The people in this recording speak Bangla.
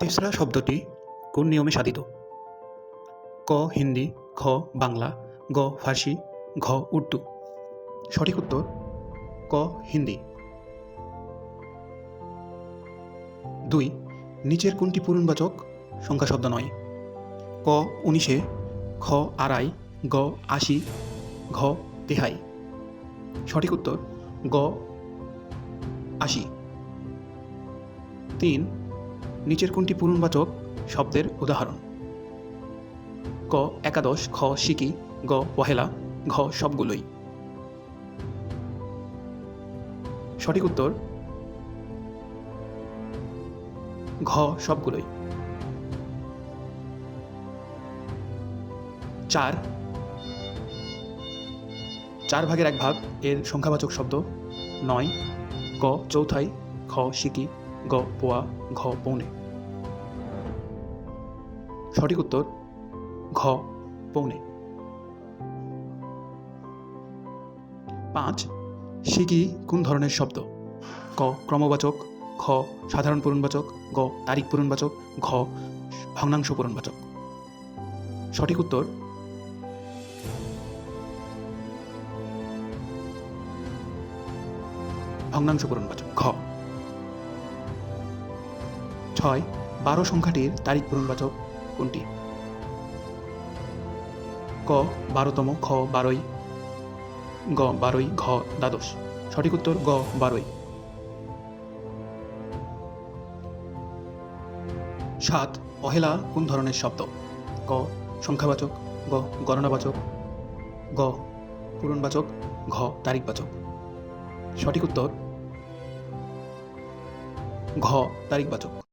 তেসরা শব্দটি কোন নিয়মে সাধিত? ক হিন্দি, খ বাংলা, গ ফার্সি, ঘ উর্দু। সঠিক উত্তর, ক হিন্দি। দুই, নিচের কোনটি পূরণবাচক? সংখ্যা শব্দ নয়। ক উনিশে, খ আড়াই, গ আশি, ঘ তেহাই। সঠিক উত্তর, গ আশি। তিন নিচের কোনটি পূরণবাচক শব্দের উদাহরণ? ক, একাদশ, খ, সিকি, গ, পহেলা, ঘ, সবগুলোই। সঠিক উত্তর? ঘ, সবগুলোই। চার। চার ভাগের এক ভাগ এর সংখ্যাবাচক শব্দ নয়। ক, চৌথাই, খ, সিকি গ, পোয়া, ঘ, পৌনে। সঠিক উত্তর, ঘ, পৌনে। পাঁচ সিকি কোন ধরনের শব্দ? ক, ক্রমবাচক, খ, সাধারণ পূরণবাচক, গ, তারিখ পূরণবাচক, ঘ, ভগ্নাংশ পূরণবাচক। সঠিক উত্তর, ভগ্নাংশ পূরণবাচক, ঘ। ছয়, বারো সংখ্যাটির তারিখ পূরণবাচক কোনটি? ক, বারোতম, খ, বারোই, গ, বারোই, ঘ, দ্বাদশ। সঠিক উত্তর গ, বারোই। সাত পহেলা কোন ধরনের শব্দ? ক, সংখ্যাবাচক, গ, গণনাবাচক, গ, পূরণবাচক, ঘ, তারিখবাচক। সঠিক উত্তর ঘ, তারিখবাচক।